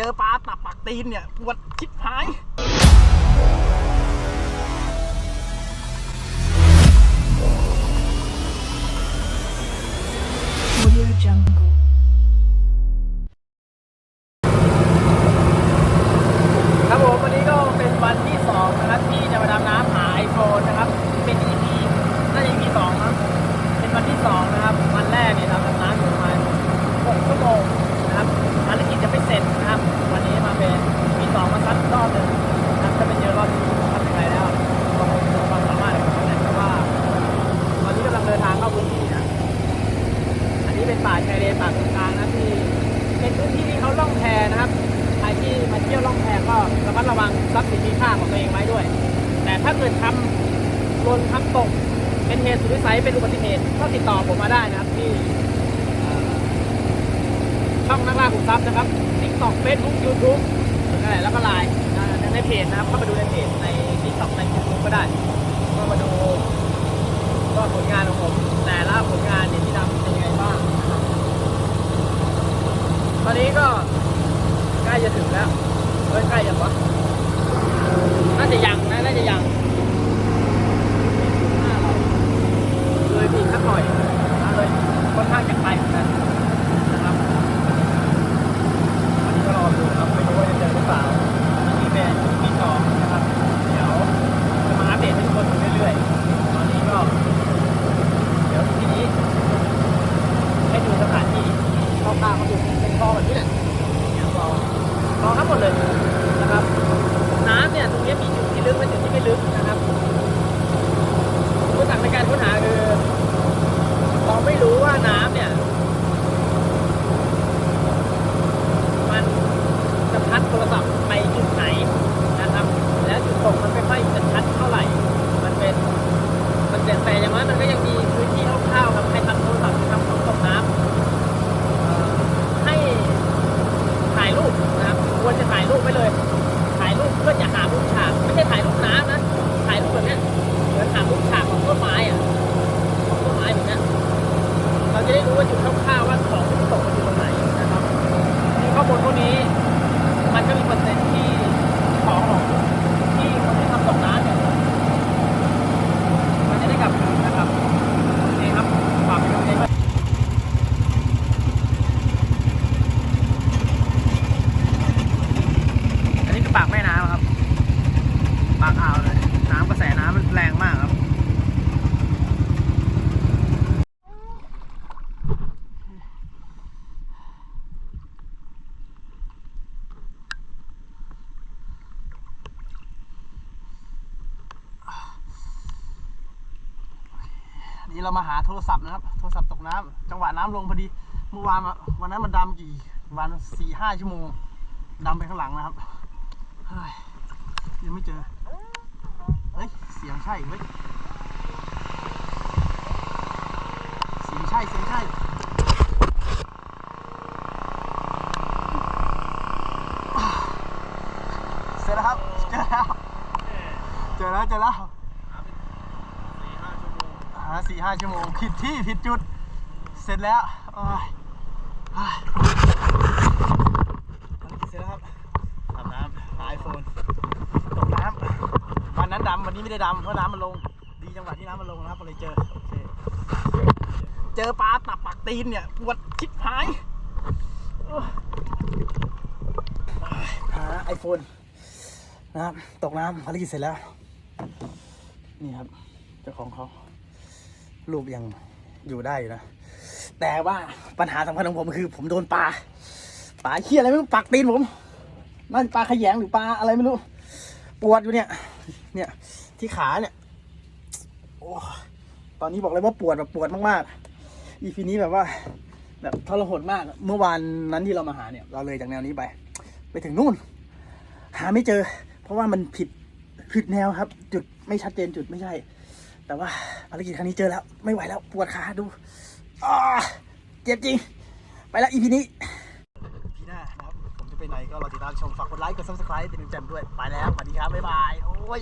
เจอปลาตับปักตีนเนี่ยปวดชิบหาย มัดระวังทรัพย์สินมีค่าของตัวเองไว้ด้วย แต่ถ้าเกิดทำหล่นทำตก เป็นเหตุสุดวิสัยเป็นอุบัติเหตุก็ติดต่อผมมาได้นะครับที่ช่องนักล่าขุมทรัพย์นะครับ TikTok Facebook YouTube นั่นแล้วก็ไลน์ในเพจนะครับเข้ามาดูในเพจใน TikTok ใน YouTube ก็ได้ก็มาดูก็ผลงานของผมแต่ละผลงานเนี่ยที่ทำเป็นยังไงบ้างตอนนี้ก็ใกล้จะถึงแล้ว ใกล้ยังวะน่าจะยังนะน่าจะยังหน้าเราเลยมีสักหน่อยนะเลยค่อนข้างจะไกลเหมือนกันนะครับวันนี้ก็รอดูนะครับไม่รู้ว่าจะเจอหรือเปล่าอันนี้เป็นมีสองนะครับ เดี๋ยวจะมาอัปเดตให้ทุกคนดูเรื่อยๆตอนนี้ก็ เดี๋ยวทีนี้ให้ดูสถานที่คร่าวๆเขาดูเป็นคลองแบบนี้แหละเนี่ยคลองคลองทั้งหมดเลยนะครับ น้ำเนี่ยตรงนี้มีจุดที่ลึกและจุดที่ไม่ลึกนะครับอุปสรรคในการค้นหาคือเราไม่รู้ว่าน้ำเนี่ย มันจะพัดโทรศัพท์ไปจุดไหนนะครับ แล้วจุดตกมันไม่ค่อยจะชัดเท่าไหร่ มันเป็น มัน แต่แต่อย่างน้อยมันก็ยังมีพื้นที่คร่าวๆครับให้ทำโทรศัพท์ทำของตกน้ำให้ถ่ายรูปนะครับควรจะถ่ายรูปไปเลย ถ่ายรูปเพื่อจะหามุมฉากไม่ใช่ถ่ายรูปน้ำนะถ่ายรูปแบบนี้เหมือนหามุมฉากของต้นไม้อะของต้นไม้แบบนี้เราจะได้รู้ว่าจุดคร่าวๆว่าของที่ตกมันอยู่ตรงไหนนะครับที่ข้อมูลพวกนี้ มันก็มีเปอร์เซ็นต์ที่ของของที่คนที่ทำตกน้ำเนี่ย มันจะได้กลับคืนนะครับโอเคครับฝากเป็นกำลังใจด้วยอันนี้คือปากแม่น้ำครับ ปากอ่าวเลย น้ำกระแสน้ำมันแรงมากครับ อั นี้เรามาหาโทรศัพท์นะครับ โทรศัพท์ตกน้ำจังหวะน้ำลงพอดี เมื่อวานวันนั้นมันดำกี่วันสี่ห้าชั่วโมงดำไปข้างหลังนะครับเฮ้ยยังไม่เจอ เฮ้ย เสียงใช่เฮ้ย เสียงใช่ เสียงใช่เสร็จแล้วครับ เจอแล้ว เจอแล้ว เจอแล้ว หาสี่ห้าชั่วโมง ผิดที่ผิดจุด เสร็จแล้วโอ้ยโอ้ยเสร็จแล้วครับอาบน้ำไอโฟนตกน้ำวันนั้นดำวันนี้ไม่ได้ดำเพราะน้ำมันลง ดีจังหวะที่น้ำมันลงนะครับก็เลยเจอโอเคเจอปลาตับปักตีนเนี่ยปวดชิบหายโอ้ยหาไอโฟนนะครับตกน้ำภารกิจเสร็จแล้ว นี่ครับ เจ้าของเขา รูปยังอยู่ได้อยู่นะ แต่ว่าปัญหาสำคัญของผมคือ ผมโดนปลาปลาเขี้ยอะไรไม่รู้ปักตีนผมนั่นปลาขยงหรือปลาอะไรไม่รู้ ปวดอยู่เนี่ย เนี่ยที่ขาเนี่ยโอ้ตอนนี้บอกเลยว่าปวดแบบปวดมากๆ อีพีนี้แบบว่า แบบทรหดมาก เมื่อวานนั้นที่เรามาหาเนี่ย เราเลยจากแนวนี้ไป ไปถึงนู่น หาไม่เจอ เพราะว่ามันผิดผิดแนวครับ จุดไม่ชัดเจนจุดไม่ใช่ แต่ว่าภารกิจครั้งนี้เจอแล้ว ไม่ไหวแล้วปวดขาดูเจ็บจริง ไปแล้วอีพีนี้พีหน้านะครับ ผมจะไปไหนก็รอติดตามชมฝากกดไลค์กดซับสไครต์เป็นกำลังใจด้วย ไปแล้วสวัสดีครับ บ๊ายบาย โอ้ย